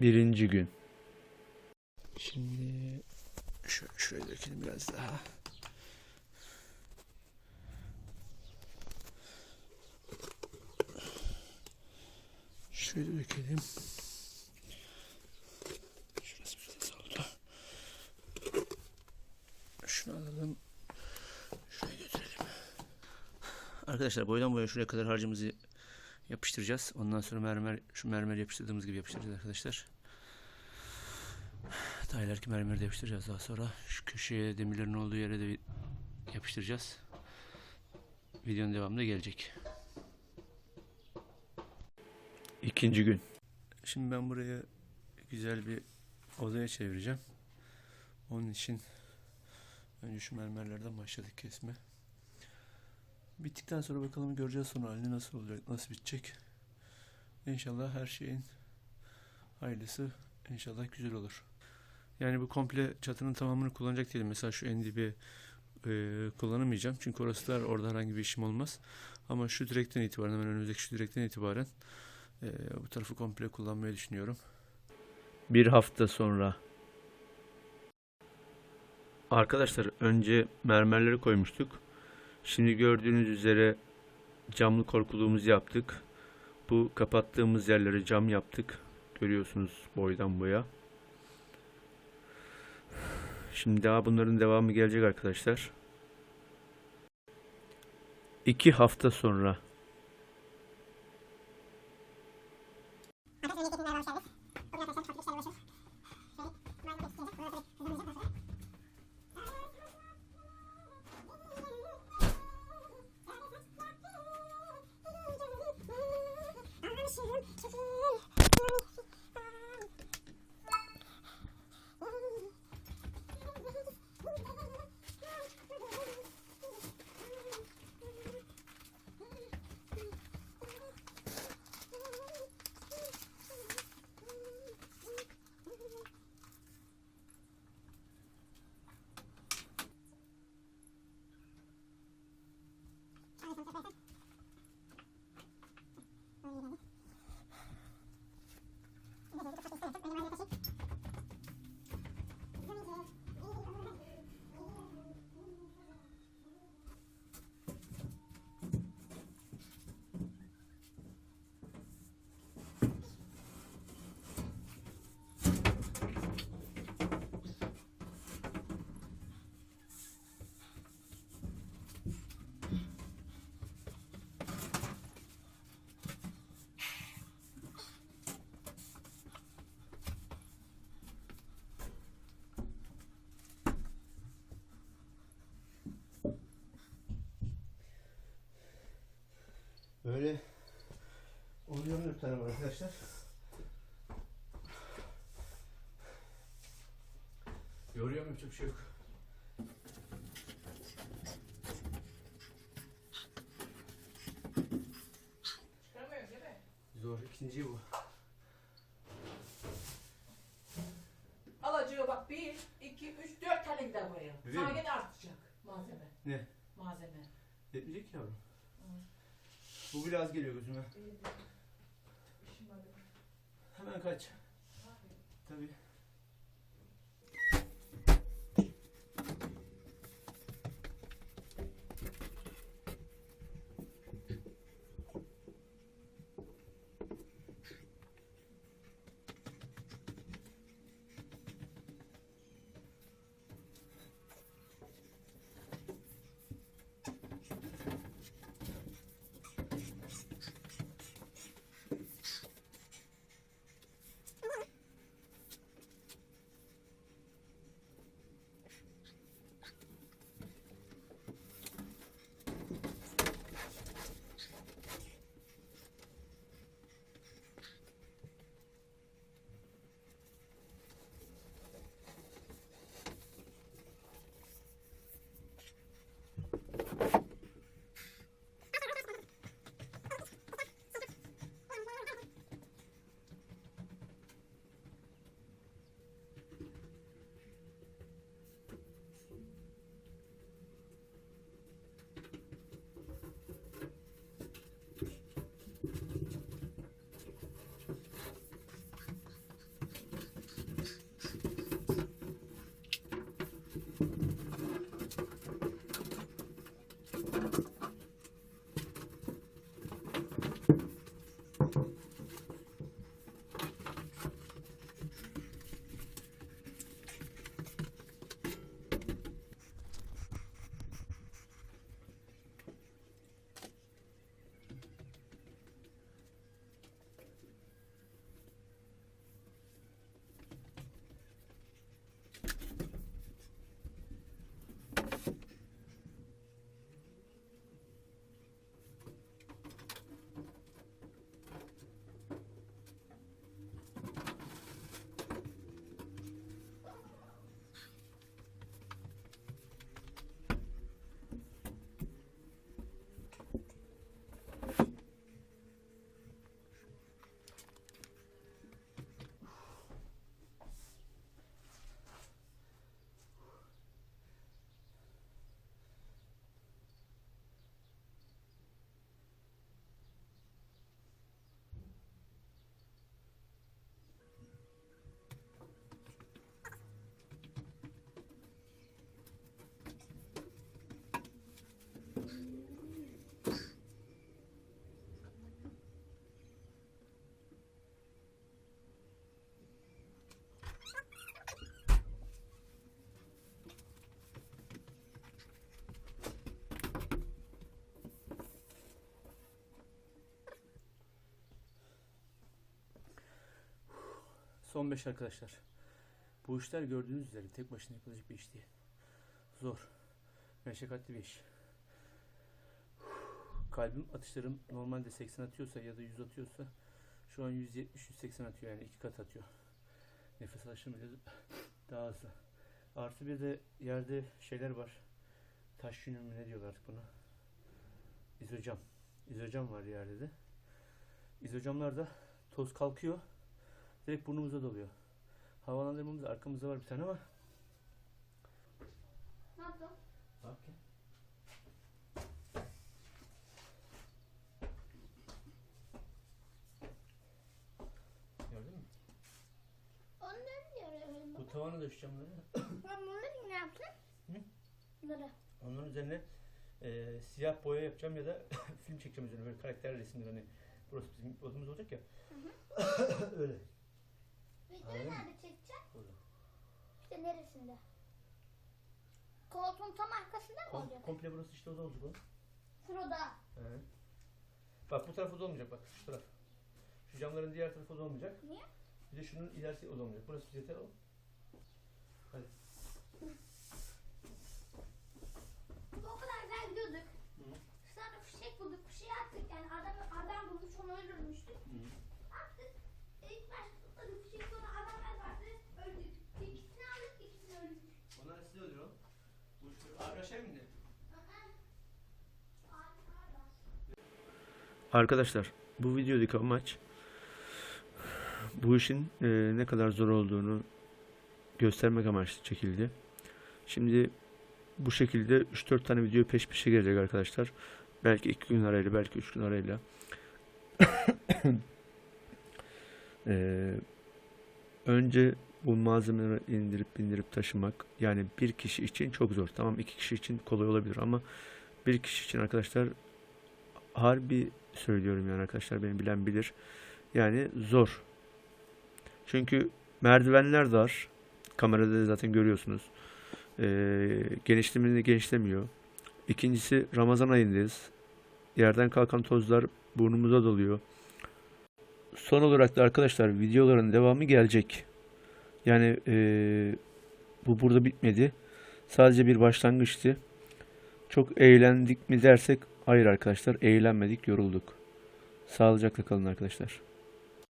Birinci gün. Şimdi şöyle şuraya dökelim biraz daha. Şöyle dökelim. Şurası biraz oldu. Şunu alalım. Şuraya götürelim. Arkadaşlar boydan boya şuraya kadar harcımızı yapıştıracağız. Ondan sonra mermer şu mermer yapıştırdığımız gibi yapıştıracağız arkadaşlar. Daha ileriki mermeri de yapıştıracağız daha sonra. Şu köşeye demirlerin olduğu yere de yapıştıracağız. Videonun devamında gelecek. İkinci gün. Şimdi ben buraya güzel bir odaya çevireceğim. Onun için önce şu mermerlerden başladık kesme. Bittikten sonra bakalım göreceğiz sonra halini nasıl olacak, nasıl bitecek. İnşallah her şeyin hayırlısı inşallah güzel olur. Yani bu komple çatının tamamını kullanacak değilim. Mesela şu en dibi e, kullanamayacağım. Çünkü orası dar, orada herhangi bir işim olmaz. Ama şu direkten itibaren, hemen önümüzdeki şu direkten itibaren e, bu tarafı komple kullanmayı düşünüyorum. Bir hafta sonra. Arkadaşlar önce mermerleri koymuştuk. Şimdi gördüğünüz üzere camlı korkuluğumuzu yaptık. Bu kapattığımız yerleri cam yaptık. Görüyorsunuz boydan boya. Şimdi daha bunların devamı gelecek arkadaşlar. İki hafta sonra. Bir tane var arkadaşlar. Yoruyor mu çok şey yok. Zor ikinci bu. Alacağı bak bir, iki, üç, dört tane gider buraya. Öyle Sana mi? gene artacak malzeme. Ne? Malzeme. Yetmeyecek ki yavrum. Bu biraz geliyor gözüme. Var. 그렇죠. Son 5 arkadaşlar. Bu işler gördüğünüz üzere tek başına yapılacak bir iş değil. Zor. Meşakkatli bir iş. Kalbim atışlarım normalde 80 atıyorsa ya da 100 atıyorsa şu an 170-180 atıyor yani iki kat atıyor. Nefes alışım bile daha hızlı. Artı bir de yerde şeyler var. Taş yünü mü ne diyorlar artık buna? İzocam. İzocam var yerde de. İzocamlarda toz kalkıyor. Direkt burnumuza doluyor. Havalandırmamız arkamızda var bir tane ama Ne yaptın? Bak ya. Gördün mü? Onları diyorum. Bu tavana döşeceğim bunları. Ben bunları ne yaptın? Hı? Bunları. Onların üzerine e, siyah boya yapacağım ya da film çekeceğim üzerine böyle karakter resimleri hani burası bizim odamız olacak ya. Öyle. Mı? nerede çekeceğim? Burada. İşte neresinde? Koltuğun tam arkasında mı Kom- olacak? komple burası işte oda olacak oğlum. Şurada. He. Bak bu taraf oda olmayacak bak şu taraf. Şu camların diğer tarafı oda olmayacak. Niye? Bir de şunun ilerisi oda olmayacak. Burası yeter oğlum. O kadar güzel gidiyorduk. Hı. Sonra fişek bulduk. Fişeği attık. Yani adam, adam bulmuş onu öldürmüştük. Attık. Arkadaşlar bu videodaki amaç bu işin e, ne kadar zor olduğunu göstermek amaçlı çekildi. Şimdi bu şekilde 3-4 tane video peş peşe gelecek arkadaşlar. Belki 2 gün arayla belki 3 gün arayla. E, önce bu malzemeleri indirip bindirip taşımak yani bir kişi için çok zor. Tamam iki kişi için kolay olabilir ama bir kişi için arkadaşlar harbi söylüyorum yani arkadaşlar beni bilen bilir. Yani zor. Çünkü merdivenler dar. Kamerada da zaten görüyorsunuz. Ee, genişlemini genişlemiyor. İkincisi Ramazan ayındayız. Yerden kalkan tozlar burnumuza doluyor. Son olarak da arkadaşlar videoların devamı gelecek. Yani eee, bu burada bitmedi. Sadece bir başlangıçtı. Çok eğlendik mi dersek hayır arkadaşlar eğlenmedik yorulduk. Sağlıcakla kalın arkadaşlar.